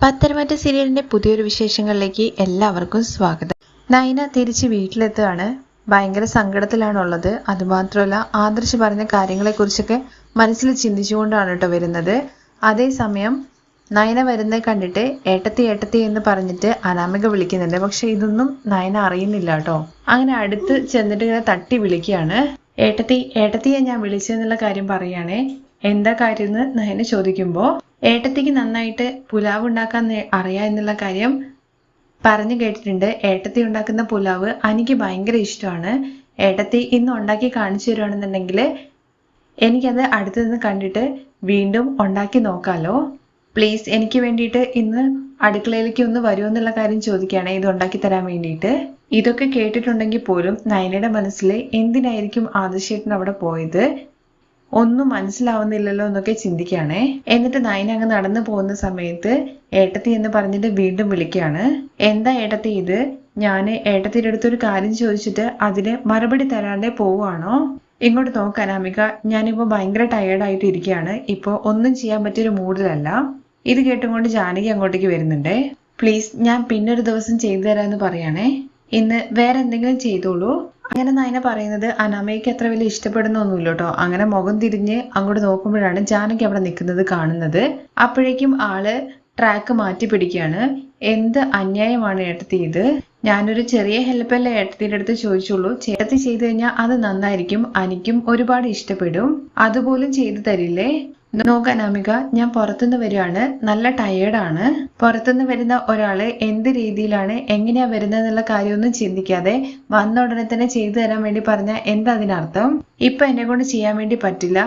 പത്തരമാറ്റ സീരിയലിന്റെ പുതിയൊരു വിശേഷങ്ങളിലേക്ക് എല്ലാവർക്കും സ്വാഗതം. നയന തിരിച്ച് വീട്ടിലെത്തുകയാണ്. ഭയങ്കര സങ്കടത്തിലാണുള്ളത്. അതുമാത്രമല്ല ആദർശ് പറഞ്ഞ കാര്യങ്ങളെക്കുറിച്ചൊക്കെ മനസ്സിൽ ചിന്തിച്ചുകൊണ്ടാണ് കേട്ടോ വരുന്നത്. അതേസമയം നയന വരുന്നത് കണ്ടിട്ട് ഏട്ടത്തി ഏട്ടത്തി എന്ന് പറഞ്ഞിട്ട് അനാമിക വിളിക്കുന്നുണ്ട്. പക്ഷെ ഇതൊന്നും നയന അറിയുന്നില്ല കേട്ടോ. അങ്ങനെ അടുത്ത് ചെന്നിട്ട് ഇങ്ങനെ തട്ടി വിളിക്കുകയാണ്. ഏട്ടത്തി ഏട്ടത്തിയെ ഞാൻ വിളിച്ചെന്നുള്ള കാര്യം പറയുകയാണേ. എന്താ കാര്യം എന്ന് നയന ചോദിക്കുമ്പോൾ ഏട്ടത്തിക്ക് നന്നായിട്ട് പുലാവ് ഉണ്ടാക്കാൻ അറിയാം എന്നുള്ള കാര്യം പറഞ്ഞു കേട്ടിട്ടുണ്ട്. ഏട്ടത്തി ഉണ്ടാക്കുന്ന പുലാവ് എനിക്ക് ഭയങ്കര ഇഷ്ടമാണ്. ഏട്ടത്തി ഇന്ന് ഉണ്ടാക്കി കാണിച്ചു തരുവാണെന്നുണ്ടെങ്കിൽ എനിക്കത് അടുത്ത് നിന്ന് കണ്ടിട്ട് വീണ്ടും ഉണ്ടാക്കി നോക്കാലോ. പ്ലീസ് എനിക്ക് വേണ്ടിയിട്ട് ഇന്ന് അടുക്കളയിലേക്ക് ഒന്ന് വരുമോ എന്നുള്ള കാര്യം ചോദിക്കുകയാണ് ഇത് ഉണ്ടാക്കി തരാൻ വേണ്ടിയിട്ട്. ഇതൊക്കെ കേട്ടിട്ടുണ്ടെങ്കിൽ പോലും നയനയുടെ മനസ്സിൽ എന്തിനായിരിക്കും ആദർശേട്ടൻ അവിടെ പോയത്? ഒന്നും മനസ്സിലാവുന്നില്ലല്ലോ എന്നൊക്കെ ചിന്തിക്കുകയാണേ. എന്നിട്ട് നയന അങ്ങ് നടന്നു പോകുന്ന സമയത്ത് ഏട്ടത്തി എന്ന് പറഞ്ഞിട്ട് വീണ്ടും വിളിക്കുകയാണ്. എന്താ ഏട്ടത്തി ഇത്? ഞാൻ ഏട്ടത്തിന്റെ അടുത്ത് ഒരു കാര്യം ചോദിച്ചിട്ട് അതിന് മറുപടി തരാതെ പോവുകയാണോ? ഇങ്ങോട്ട് നോക്ക് അനാമിക. ഞാനിപ്പോ ഭയങ്കര ടയേർഡായിട്ട് ഇരിക്കുകയാണ്. ഇപ്പോൾ ഒന്നും ചെയ്യാൻ പറ്റിയൊരു മൂഡിലല്ല. ഇത് കേട്ടുകൊണ്ട് ജാനകി അങ്ങോട്ടേക്ക് വരുന്നുണ്ടേ. പ്ലീസ് ഞാൻ പിന്നൊരു ദിവസം ചെയ്തു തരാമെന്ന് പറയണേ. ഇന്ന് വേറെ എന്തെങ്കിലും ചെയ്തോളൂ. അങ്ങനെ നയന പറയുന്നത് അനാമയ്ക്ക് അത്ര വലിയ ഇഷ്ടപ്പെടുന്നൊന്നുമില്ല കേട്ടോ അങ്ങനെ മുഖം തിരിഞ്ഞ് അങ്ങോട്ട് നോക്കുമ്പോഴാണ് ജാനകി അവിടെ നിൽക്കുന്നത് കാണുന്നത്. അപ്പോഴേക്കും ആൾ ട്രാക്ക് മാറ്റി പിടിക്കുകയാണ്. എന്ത് അന്യായമാണ് ഏട്ടത്തി ഇത്? ഞാനൊരു ചെറിയ ഹെൽപ്പല്ലേ ഏട്ടത്തിന്റെ അടുത്ത് ചോദിച്ചുള്ളൂ. ചേട്ടത്തി ചെയ്തു കഴിഞ്ഞാൽ അത് നന്നായിരിക്കും. എനിക്കും ഒരുപാട് ഇഷ്ടപ്പെടും. അതുപോലും ചെയ്തു തരില്ലേ? നോക്ക് അനാമിക ഞാൻ പുറത്തുനിന്ന് വരികയാണ് നല്ല ടയേർഡാണ് പുറത്തുനിന്ന് വരുന്ന ഒരാൾ എന്ത് രീതിയിലാണ് എങ്ങനെയാ വരുന്നത് എന്നുള്ള കാര്യമൊന്നും ചിന്തിക്കാതെ വന്ന ഉടനെ തന്നെ ചെയ്തു തരാൻ വേണ്ടി പറഞ്ഞ എന്താ അതിനർത്ഥം? ഇപ്പൊ എന്നെ കൊണ്ട് ചെയ്യാൻ വേണ്ടി പറ്റില്ല.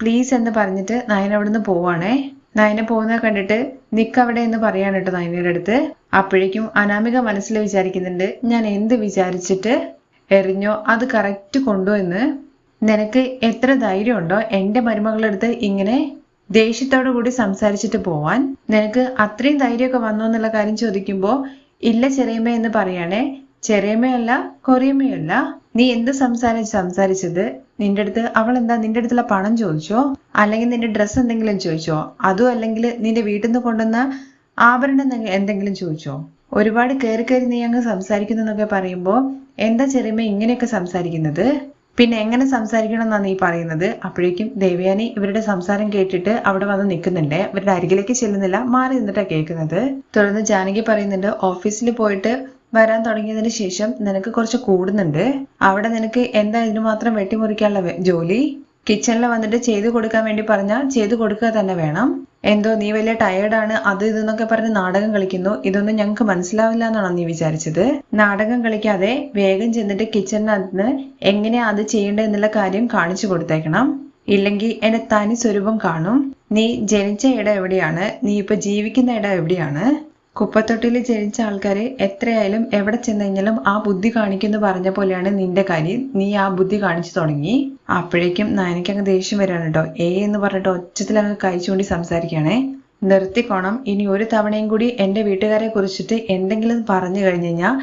പ്ലീസ് എന്ന് പറഞ്ഞിട്ട് നയന അവിടുന്ന് പോവാണേ. നയന പോകുന്നത് കണ്ടിട്ട് നിക്ക് അവിടെ എന്ന് പറയാണ് കേട്ടോ നയനയുടെ അടുത്ത്. അപ്പോഴേക്കും അനാമിക മനസ്സിൽ വിചാരിക്കുന്നുണ്ട് ഞാൻ എന്ത് വിചാരിച്ചിട്ട് എറിഞ്ഞോ? അത് കറക്റ്റ് കൊണ്ടോ എന്ന് നിനക്ക് എത്ര ധൈര്യമുണ്ടോ എന്റെ മരുമകളെടുത്ത് ഇങ്ങനെ ദേഷ്യത്തോടു കൂടി സംസാരിച്ചിട്ട് പോവാൻ? നിനക്ക് അത്രയും ധൈര്യമൊക്കെ വന്നോ എന്നുള്ള കാര്യം ചോദിക്കുമ്പോൾ ഇല്ല ചെറിയമ്മ എന്ന് പറയണേ. ചെറിയമ്മയല്ല കൊറിയമ്മയല്ല. നീ എന്ത് സംസാരിച്ച് സംസാരിച്ചത്? നിന്റെ അടുത്ത് അവൾ എന്താ നിന്റെ അടുത്തുള്ള പണം ചോദിച്ചോ? അല്ലെങ്കിൽ നിന്റെ ഡ്രസ്സ് എന്തെങ്കിലും ചോദിച്ചോ? അതോ അല്ലെങ്കിൽ നിന്റെ വീട്ടിൽ നിന്ന് കൊണ്ടുവന്ന ആഭരണം എന്തെങ്കിലും- ചോദിച്ചോ? ഒരുപാട് കയറി കയറി നീ അങ്ങ് സംസാരിക്കുന്നു എന്നൊക്കെ പറയുമ്പോൾ എന്താ ചെറിയമ്മ ഇങ്ങനെയൊക്കെ സംസാരിക്കുന്നത്? പിന്നെ എങ്ങനെ സംസാരിക്കണം എന്നാണ് ഈ പറയുന്നത്? അപ്പോഴേക്കും ദേവയാനി ഇവരുടെ സംസാരം കേട്ടിട്ട് അവിടെ വന്ന് നിൽക്കുന്നുണ്ട്. ഇവരുടെ അരികിലേക്ക് ചെല്ലുന്നില്ല. മാറി നിന്നിട്ടാണ് കേൾക്കുന്നത്. തുടർന്ന് ജാനകി പറയുന്നുണ്ട് ഓഫീസിൽ പോയിട്ട് വരാൻ തുടങ്ങിയതിന് ശേഷം നിനക്ക് കുറച്ച് കൂടുന്നുണ്ട്. അവിടെ നിനക്ക് എന്താ ഇതിന് മാത്രം വെട്ടിമുറിക്കാനുള്ള ജോലി? കിച്ചണിൽ വന്നിട്ട് ചെയ്തു കൊടുക്കാൻ വേണ്ടി പറഞ്ഞാൽ ചെയ്തു കൊടുക്കുക തന്നെ വേണം. എന്തോ നീ വലിയ ടയേർഡാണ് അത് ഇതെന്നൊക്കെ പറഞ്ഞ് നാടകം കളിക്കുന്നു. ഇതൊന്നും ഞങ്ങൾക്ക് മനസ്സിലാവില്ല എന്നാണോ നീ വിചാരിച്ചത്? നാടകം കളിക്കാതെ വേഗം ചെന്നിട്ട് കിച്ചണിനകത്ത് എങ്ങനെയാ അത് ചെയ്യേണ്ടത് എന്നുള്ള കാര്യം കാണിച്ചു കൊടുത്തേക്കണം. ഇല്ലെങ്കിൽ എന്റെ തനി സ്വരൂപം കാണും. നീ ജനിച്ച ഇടം എവിടെയാണ്? നീ ഇപ്പൊ ജീവിക്കുന്ന ഇടം എവിടെയാണ്? കുപ്പത്തൊട്ടിയിൽ ജനിച്ച ആൾക്കാർ എത്രയായാലും എവിടെ ചെന്നെങ്കിലും ആ ബുദ്ധി കാണിക്കുന്നു പറഞ്ഞ പോലെയാണ് നിന്റെ കാര്യം. നീ ആ ബുദ്ധി കാണിച്ചു തുടങ്ങി. അപ്പോഴേക്കും നയനയ്ക്ക് അങ്ങ് ദേഷ്യം വരാണ് കേട്ടോ ഏ എന്ന് പറഞ്ഞിട്ട് ഒച്ചത്തിൽ അങ്ങ് കഴിച്ചുകൊണ്ടി സംസാരിക്കുകയാണേ. നിർത്തിക്കോണം. ഇനി ഒരു തവണയും കൂടി എന്റെ വീട്ടുകാരെ കുറിച്ചിട്ട് എന്തെങ്കിലും പറഞ്ഞു കഴിഞ്ഞു കഴിഞ്ഞാൽ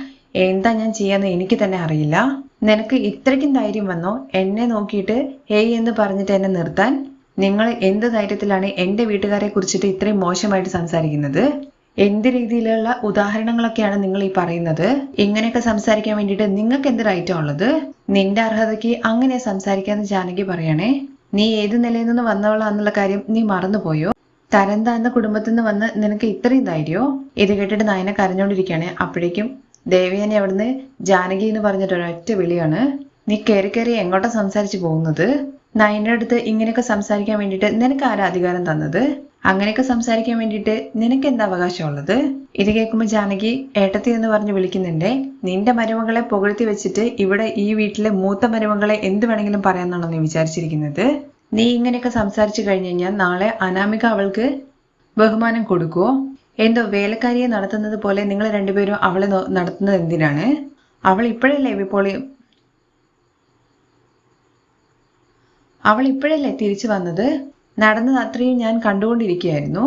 എന്താ ഞാൻ ചെയ്യാന്ന് എനിക്ക് തന്നെ അറിയില്ല. നിനക്ക് ഇത്രയ്ക്കും ധൈര്യം വന്നോ? എന്നെ നോക്കിയിട്ട് ഏയ് എന്ന് പറഞ്ഞിട്ട് എന്നെ നിർത്താൻ? നിങ്ങൾ എന്ത് ധൈര്യത്തിലാണ് എന്റെ വീട്ടുകാരെ കുറിച്ചിട്ട് ഇത്രയും മോശമായിട്ട് സംസാരിക്കുന്നത്? എന്ത് രീതിയിലുള്ള ഉദാഹരണങ്ങളൊക്കെയാണ് നിങ്ങൾ ഈ പറയുന്നത്? ഇങ്ങനെയൊക്കെ സംസാരിക്കാൻ വേണ്ടിയിട്ട് നിങ്ങൾക്ക് എന്ത് റൈറ്റാ ഉള്ളത്? നിന്റെ അർഹതയ്ക്ക് അങ്ങനെ സംസാരിക്കാന്ന് ജാനകി പറയണേ. നീ ഏത് നിലയിൽ നിന്ന് വന്നവളാന്നുള്ള കാര്യം നീ മറന്നുപോയോ? തരം താഴ്ന്ന കുടുംബത്തിൽ നിന്ന് വന്ന് നിനക്ക് ഇത്രയും ധൈര്യമോ? ഇത് കേട്ടിട്ട് നയനെ കരഞ്ഞോണ്ടിരിക്കുകയാണ് അപ്പോഴേക്കും ദേവിയനെ അവിടുന്ന് ജാനകി എന്ന് പറഞ്ഞിട്ട് ഒരൊറ്റ വിളിയാണ്. നീ കയറി കയറി എങ്ങോട്ടാ സംസാരിച്ചു പോകുന്നത്? നയന്റെ അടുത്ത് ഇങ്ങനെയൊക്കെ സംസാരിക്കാൻ വേണ്ടിയിട്ട് നിനക്ക് ആരാധികാരം തന്നത്? അങ്ങനെയൊക്കെ സംസാരിക്കാൻ വേണ്ടിയിട്ട് നിനക്ക് എന്താ അവകാശമുള്ളത്? ഇത് കേൾക്കുമ്പോൾ ജാനകി ഏട്ടത്തി എന്ന് പറഞ്ഞ് വിളിക്കുന്നുണ്ടേ. നിന്റെ മരുമകളെ പുകഴ്ത്തി വെച്ചിട്ട് ഇവിടെ ഈ വീട്ടിലെ മൂത്ത മരുമകളെ എന്ത് വേണമെങ്കിലും പറയാമെന്നാണോ നീ വിചാരിച്ചിരിക്കുന്നത്? നീ ഇങ്ങനെയൊക്കെ സംസാരിച്ചു കഴിഞ്ഞു കഴിഞ്ഞാൽ നാളെ അനാമിക അവൾക്ക് ബഹുമാനം കൊടുക്കുമോ എന്തോ വേലക്കാരിയെ നടത്തുന്നത് പോലെ നിങ്ങൾ രണ്ടുപേരും അവളെ നടത്തുന്നത് എന്തിനാണ്? അവൾ ഇപ്പോഴല്ലേ വിപോളി അവൾ ഇപ്പോഴല്ലേ തിരിച്ചു വന്നത്? നടന്നത് അത്രയും ഞാൻ കണ്ടുകൊണ്ടിരിക്കുകയായിരുന്നു.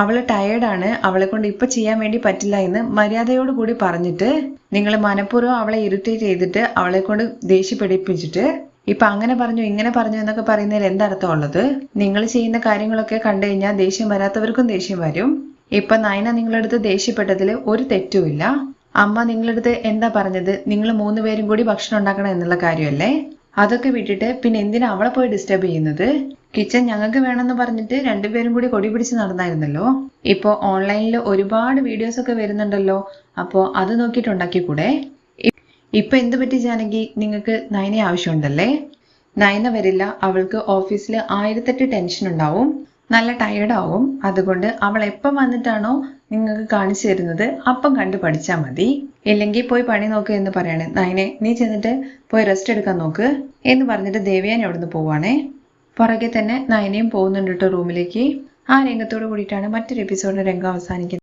അവൾ ടയേർഡാണ് അവളെ കൊണ്ട് ഇപ്പൊ ചെയ്യാൻ വേണ്ടി പറ്റില്ല എന്ന് മര്യാദയോട് കൂടി പറഞ്ഞിട്ട് നിങ്ങൾ മനഃപൂർവം അവളെ ഇറിറ്റേറ്റ് ചെയ്തിട്ട് അവളെ കൊണ്ട് ദേഷ്യപ്പെടിപ്പിച്ചിട്ട് ഇപ്പൊ അങ്ങനെ പറഞ്ഞു ഇങ്ങനെ പറഞ്ഞു എന്നൊക്കെ പറയുന്നതിൽ എന്തർത്ഥം ഉള്ളത്? നിങ്ങൾ ചെയ്യുന്ന കാര്യങ്ങളൊക്കെ കണ്ടു കഴിഞ്ഞാൽ ദേഷ്യം വരാത്തവർക്കും ദേഷ്യം വരും. ഇപ്പൊ നയന നിങ്ങളുടെ അടുത്ത് ദേഷ്യപ്പെട്ടതിൽ ഒരു തെറ്റുമില്ല അമ്മ നിങ്ങളുടെ അടുത്ത് എന്താ പറഞ്ഞത്? നിങ്ങൾ മൂന്നുപേരും കൂടി ഭക്ഷണം ഉണ്ടാക്കണം എന്നുള്ള കാര്യമല്ലേ? അതൊക്കെ വിട്ടിട്ട് പിന്നെ എന്തിനാ അവളെ പോയി ഡിസ്റ്റർബ് ചെയ്യുന്നത്? കിച്ചൺ ഞങ്ങൾക്ക് വേണമെന്ന് പറഞ്ഞിട്ട് രണ്ടുപേരും കൂടി കൊടി പിടിച്ച് നടന്നായിരുന്നല്ലോ. ഇപ്പോ ഓൺലൈനിൽ ഒരുപാട് വീഡിയോസ് ഒക്കെ വരുന്നുണ്ടല്ലോ. അപ്പോ അത് നോക്കിയിട്ട് ഉണ്ടാക്കിക്കൂടെ? ഇപ്പൊ എന്ത് പറ്റി ജാനകി? നിങ്ങൾക്ക് നയനെ ആവശ്യമുണ്ടല്ലേ? നയന വരില്ല. അവൾക്ക് ഓഫീസിൽ ആയിരത്തെട്ട് ടെൻഷൻ ഉണ്ടാവും. നല്ല ടയർഡാവും അതുകൊണ്ട് അവൾ എപ്പം വന്നിട്ടാണോ നിങ്ങൾക്ക് കാണിച്ചു തരുന്നത് അപ്പം കണ്ട് പഠിച്ചാൽ മതി. ഇല്ലെങ്കിൽ പോയി പണി നോക്ക് എന്ന് പറയാണ്. നയനെ നീ ചെന്നിട്ട് പോയി റെസ്റ്റ് എടുക്കാൻ നോക്ക് എന്ന് പറഞ്ഞിട്ട് ദേവയാനി അവിടുന്ന് പോവാണേ. പുറകെ തന്നെ നയനയും പോകുന്നുണ്ട് കേട്ടോ റൂമിലേക്ക് ആ രംഗത്തോട് കൂടിയിട്ടാണ് മറ്റൊരു എപ്പിസോഡിന്റെ രംഗം അവസാനിക്കുന്നത്.